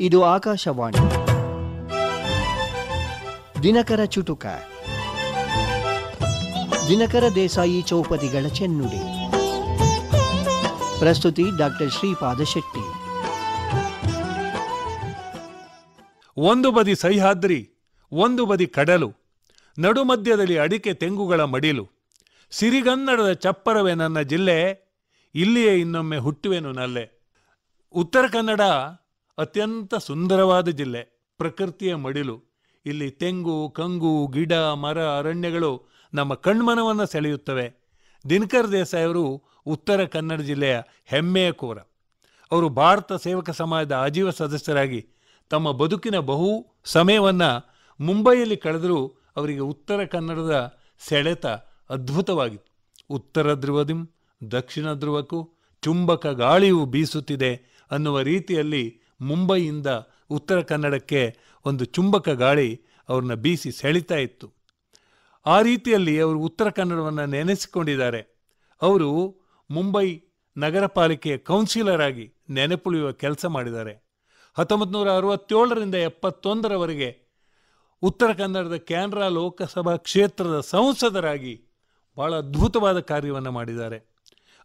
ಇದು ಆಕಾಶವಾಣಿ. ದಿನಕರ ಚುಟುಕ. ದಿನಕರ ದೇಸಾಯಿ ಚೌಪದಿಗಳ ಚೆನ್ನುಡಿ. ಪ್ರಸ್ತುತಿ ಡಾಕ್ಟರ್ ಶ್ರೀಪಾದ ಶೆಟ್ಟಿ. ಒಂದು ಬದಿ ಸಹ್ಯಾದ್ರಿ, ಒಂದು ಬದಿ ಕಡಲು ನಡುಮಧ್ಯದಲ್ಲಿ ಅಡಿಕೆ ತೆಂಗುಗಳ ಮಡಿಲು, ಸಿರಿಗನ್ನಡದ ಚಪ್ಪರವೇ ನನ್ನ ಜಿಲ್ಲೆ, ಇಲ್ಲಿಯೇ ಇನ್ನೊಮ್ಮೆ ಹುಟ್ಟುವೆನು ನಲ್ಲೆ. ಉತ್ತರ ಕನ್ನಡ ಅತ್ಯಂತ ಸುಂದರವಾದ ಜಿಲ್ಲೆ. ಪ್ರಕೃತಿಯ ಮಡಿಲು. ಇಲ್ಲಿ ತೆಂಗು, ಕಂಗು, ಗಿಡ, ಮರ, ಅರಣ್ಯಗಳು ನಮ್ಮ ಕಣ್ಮನವನ್ನು ಸೆಳೆಯುತ್ತವೆ. ದಿನಕರ್ ದೇಸಾಯಿ ಅವರು ಉತ್ತರ ಕನ್ನಡ ಜಿಲ್ಲೆಯ ಹೆಮ್ಮೆಯ ಕೋರ ಅವರು ಭಾರತ ಸೇವಕ ಸಮಾಜದ ಆಜೀವ ಸದಸ್ಯರಾಗಿ ತಮ್ಮ ಬದುಕಿನ ಬಹು ಸಮಯವನ್ನು ಮುಂಬೈಯಲ್ಲಿ ಕಳೆದರೂ ಅವರಿಗೆ ಉತ್ತರ ಕನ್ನಡದ ಸೆಳೆತ ಅದ್ಭುತವಾಗಿತ್ತು. ಉತ್ತರ ಧ್ರುವದಿಂ, ದಕ್ಷಿಣ ಧ್ರುವಕ್ಕೂ, ಚುಂಬಕ ಗಾಳಿಯು ಬೀಸುತ್ತಿದೆ ಅನ್ನುವ ರೀತಿಯಲ್ಲಿ ಮುಂಬೈಯಿಂದ ಉತ್ತರ ಕನ್ನಡಕ್ಕೆ ಒಂದು ಚುಂಬಕ ಗಾಳಿ ಅವ್ರನ್ನ ಬೀಸಿ ಸೆಳಿತಾ ಇತ್ತು. ಆ ರೀತಿಯಲ್ಲಿ ಅವರು ಉತ್ತರ ಕನ್ನಡವನ್ನು ನೆನೆಸಿಕೊಂಡಿದ್ದಾರೆ. ಅವರು ಮುಂಬೈ ನಗರ ಪಾಲಿಕೆಯ ಕೌನ್ಸಿಲರ್ ಆಗಿ ನೆನಪುಳಿಯುವ ಕೆಲಸ ಮಾಡಿದ್ದಾರೆ. ಹತ್ತೊಂಬತ್ತು ನೂರ ಅರವತ್ತೇಳರಿಂದ ಎಪ್ಪತ್ತೊಂದರವರೆಗೆ ಉತ್ತರ ಕನ್ನಡದ ಕ್ಯಾನ್ರಾ ಲೋಕಸಭಾ ಕ್ಷೇತ್ರದ ಸಂಸದರಾಗಿ ಬಹಳ ಅದ್ಭುತವಾದ ಕಾರ್ಯವನ್ನು ಮಾಡಿದ್ದಾರೆ.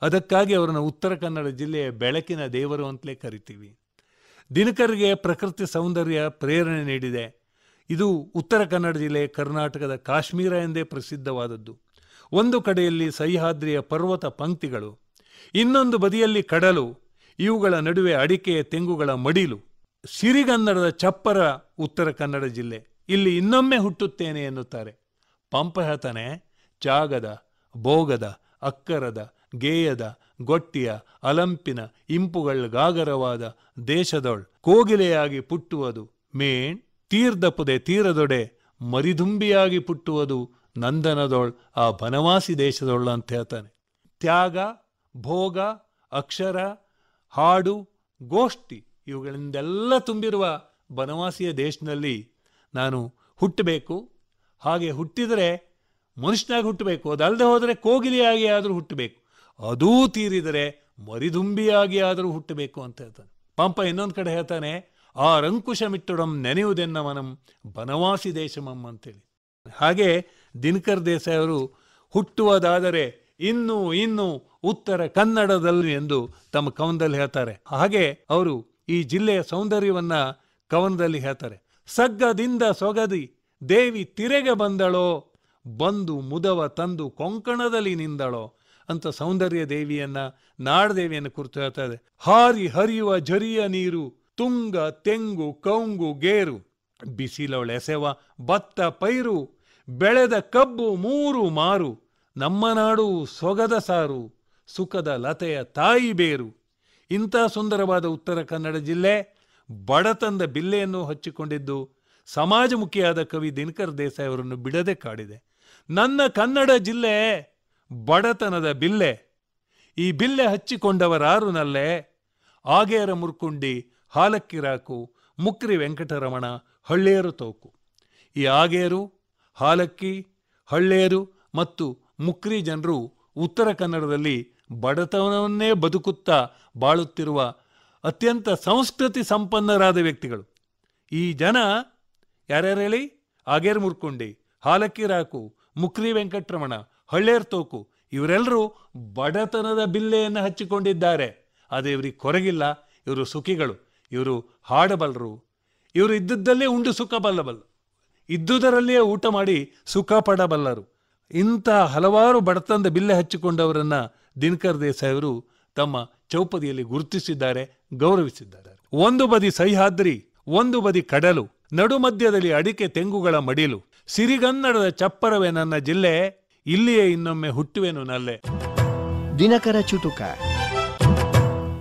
ಅದಕ್ಕಾಗಿ ಅವರನ್ನು ಉತ್ತರ ಕನ್ನಡ ಜಿಲ್ಲೆಯ ಬೆಳಕಿನ ದೇವರು ಅಂತಲೇ ಕರಿತೀವಿ. ದಿನಕರಿಗೆ ಪ್ರಕೃತಿ ಸೌಂದರ್ಯ ಪ್ರೇರಣೆ ನೀಡಿದೆ. ಇದು ಉತ್ತರ ಕನ್ನಡ ಜಿಲ್ಲೆ ಕರ್ನಾಟಕದ ಕಾಶ್ಮೀರ ಎಂದೇ ಪ್ರಸಿದ್ಧವಾದದ್ದು. ಒಂದು ಕಡೆಯಲ್ಲಿ ಸಹ್ಯಾದ್ರಿಯ ಪರ್ವತ ಪಂಕ್ತಿಗಳು, ಇನ್ನೊಂದು ಬದಿಯಲ್ಲಿ ಕಡಲು, ಇವುಗಳ ನಡುವೆ ಅಡಿಕೆಯ ತೆಂಗುಗಳ ಮಡಿಲು. ಸಿರಿಗನ್ನಡದ ಚಪ್ಪರ ಉತ್ತರ ಕನ್ನಡ ಜಿಲ್ಲೆ. ಇಲ್ಲಿ ಇನ್ನೊಮ್ಮೆ ಹುಟ್ಟುತ್ತೇನೆ ಎನ್ನುತ್ತಾರೆ. ಪಂಪಹತನೆ ಹೇಳ್ತಾನೆ ಜಾಗದ ಭೋಗದ, ಅಕ್ಕರದ, ಗೇಯದ ಗೊಟ್ಟಿಯ, ಅಲಂಪಿನ, ಇಂಪುಗಳ ಗಾಗರವಾದ ದೇಶದೊಳ್ ಕೋಗಿಲೆಯಾಗಿ ಪುಟ್ಟುವುದು. ಮೇಣ್ ತೀರ್ದಪುದೆ ತೀರದೊಡೆ ಮರಿದುಂಬಿಯಾಗಿ ಪುಟ್ಟುವುದು ನಂದನದೊಳ್ ಆ ಬನವಾಸಿ ದೇಶದೊಳ್ ಅಂತ ಹೇಳ್ತಾನೆ. ತ್ಯಾಗ, ಭೋಗ, ಅಕ್ಷರ, ಹಾಡು, ಗೋಷ್ಠಿ ಇವುಗಳಿಂದೆಲ್ಲ ತುಂಬಿರುವ ಬನವಾಸಿಯ ದೇಶದಲ್ಲಿ ನಾನು ಹುಟ್ಟಬೇಕು. ಹಾಗೆ ಹುಟ್ಟಿದರೆ ಮನುಷ್ಯನಾಗಿ ಹುಟ್ಟಬೇಕು. ಅದಲ್ಲದೆ ಹೋದರೆ ಕೋಗಿಲಿಯಾಗಿ ಆದರೂ ಹುಟ್ಟಬೇಕು. ಅದೂ ತೀರಿದರೆ ಮರಿದುಂಬಿಯಾಗಿ ಆದರೂ ಹುಟ್ಟಬೇಕು ಅಂತ ಹೇಳ್ತಾನೆ. ಪಂಪ ಇನ್ನೊಂದು ಕಡೆ ಹೇಳ್ತಾನೆ, ಆ ರಂಕುಶ ಮಿಟ್ಟುಡಂ ನೆನೆಯುವುದೆನ್ನವನಂ ಬನವಾಸಿ ದೇಶಮಂ ಅಂತೇಳಿ. ಹಾಗೆ ದಿನಕರ್ ದೇಸಾಯಿ ಅವರು ಹುಟ್ಟುವುದಾದರೆ ಇನ್ನು ಇನ್ನು ಉತ್ತರ ಕನ್ನಡದಲ್ಲಿ ಎಂದು ತಮ್ಮ ಕವನದಲ್ಲಿ ಹೇಳ್ತಾರೆ. ಹಾಗೆ ಅವರು ಈ ಜಿಲ್ಲೆಯ ಸೌಂದರ್ಯವನ್ನ ಕವನದಲ್ಲಿ ಹೇಳ್ತಾರೆ. ಸಗ್ಗದಿಂದ ಸೊಗದಿ ದೇವಿ ತಿರೆಗೆ ಬಂದಳೋ, ಬಂದು ಮುದವ ತಂದು ಕೊಂಕಣದಲ್ಲಿ ನಿಂದಳೋ ಅಂತ ಸೌಂದರ್ಯ ದೇವಿಯನ್ನ ನಾಡದೇವಿಯನ್ನು ಕುರಿತು ಹೇಳ್ತಾ ಇದೆ. ಹಾರಿ ಹರಿಯುವ ಝರಿಯ ನೀರು, ತುಂಗ, ತೆಂಗು, ಕೌಂಗು, ಗೇರು ಬಿಸಿಲೊಳೆಸೆವ ಭತ್ತ ಪೈರು, ಬೆಳೆದ ಕಬ್ಬು, ಮೂರು ಮಾರು, ನಮ್ಮ ನಾಡು ಸೊಗದ ಸಾರು, ಸುಖದ ಲತೆಯ ತಾಯಿ ಬೇರು. ಇಂಥ ಸುಂದರವಾದ ಉತ್ತರ ಕನ್ನಡ ಜಿಲ್ಲೆ ಬಡತನದ ಬಿಲ್ಲೆಯನ್ನು ಹಚ್ಚಿಕೊಂಡಿದ್ದು ಸಮಾಜಮುಖಿಯಾದ ಕವಿ ದಿನಕರ್ ದೇಸಾಯಿ ಅವರನ್ನು ಬಿಡದೆ ಕಾಡಿದೆ. ನನ್ನ ಕನ್ನಡ ಜಿಲ್ಲೆ ಬಡತನದ ಬಿಲ್ಲೆ. ಈ ಬಿಲ್ಲೆ ಹಚ್ಚಿಕೊಂಡವರಾರು ನಲ್ಲೇ ಆಗೇರ ಮುರ್ಕುಂಡಿ, ಹಾಲಕ್ಕಿರಾಕು, ಮುಕ್ರಿ ವೆಂಕಟರಮಣ ಹಳ್ಳೇರು ತೋಕು. ಈ ಆಗೇರು ಹಾಲಕ್ಕಿ ಹಳ್ಳೇರು ಮತ್ತು ಮುಕ್ರಿ ಜನರು ಉತ್ತರ ಕನ್ನಡದಲ್ಲಿ ಬಡತನವನ್ನೇ ಬದುಕುತ್ತಾ ಬಾಳುತ್ತಿರುವ ಅತ್ಯಂತ ಸಂಸ್ಕೃತಿ ಸಂಪನ್ನರಾದ ವ್ಯಕ್ತಿಗಳು. ಈ ಜನ ಯಾರ್ಯಾರು ಹೇಳಿ? ಆಗೇರು ಮುರ್ಕುಂಡಿ ಹಾಲಕ್ಕಿ ರಾಕು ಮುಕ್ರಿ ವೆಂಕಟರಮಣ ಹಳ್ಳೇರ್ ತೋಕು. ಇವರೆಲ್ಲರೂ ಬಡತನದ ಬಿಲ್ಲೆಯನ್ನು ಹಚ್ಚಿಕೊಂಡಿದ್ದಾರೆ. ಆದರೆ ಇವರಿಗೆ ಕೊರಗಿಲ್ಲ, ಇವರು ಸುಖಿಗಳು, ಇವರು ಹಾಡಬಲ್ಲರು ಇವರು ಇದ್ದದ್ದಲ್ಲೇ ಉಂಡು ಸುಖ ಬಲ್ಲಬಲ್ಲ ಇದ್ದುದರಲ್ಲಿಯೇ ಊಟ ಮಾಡಿ ಸುಖ ಪಡಬಲ್ಲರು. ಇಂತಹ ಹಲವಾರು ಬಡತನದ ಬಿಲ್ಲೆ ಹಚ್ಚಿಕೊಂಡವರನ್ನು ದಿನಕರ್ ದೇಸಾಯಿ ಅವರು ತಮ್ಮ ಚೌಪದಿಯಲ್ಲಿ ಗುರುತಿಸಿದ್ದಾರೆ, ಗೌರವಿಸಿದ್ದಾರೆ. ಒಂದು ಬದಿ ಸಹ್ಯಾದ್ರಿ, ಒಂದು ಬದಿ ಕಡಲು, ನಡುಮಧ್ಯದಲ್ಲಿ ಅಡಿಕೆ ತೆಂಗುಗಳ ಮಡಿಲು, ಸಿರಿಗನ್ನಡದ ಚಪ್ಪರವೇ ನನ್ನ ಜಿಲ್ಲೆ. ಇಲ್ಲಿಯೇ ಇನ್ನೊಮ್ಮೆ ಹುಟ್ಟುವೆನು ನಲ್ಲೆ. ದಿನಕರ ಚುಟುಕ.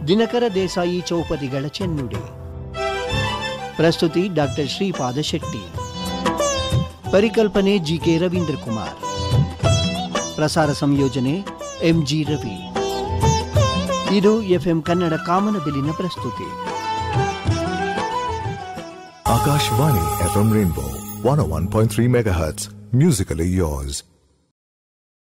ದಿನಕರ ದೇಸಾಯಿ ಚೌಪದಿಗಳ ಚೆನ್ನುಡಿ. ಪ್ರಸ್ತುತಿ ಡಾಕ್ಟರ್ ಶ್ರೀಪಾದ ಶೆಟ್ಟಿ. ಪರಿಕಲ್ಪನೆ ಜಿಕೆ ರವೀಂದ್ರ ಕುಮಾರ್ ಪ್ರಸಾರ ಸಂಯೋಜನೆ ಎಂ ಜಿ ರವಿ. ಇದು ಎಫ್ಎಂ ಕನ್ನಡ ಕಾಮನಬಿಲ್ಲಿನ ಪ್ರಸ್ತುತಿ. Akashvani FM Rainbow 101.3 MHz. Musically yours.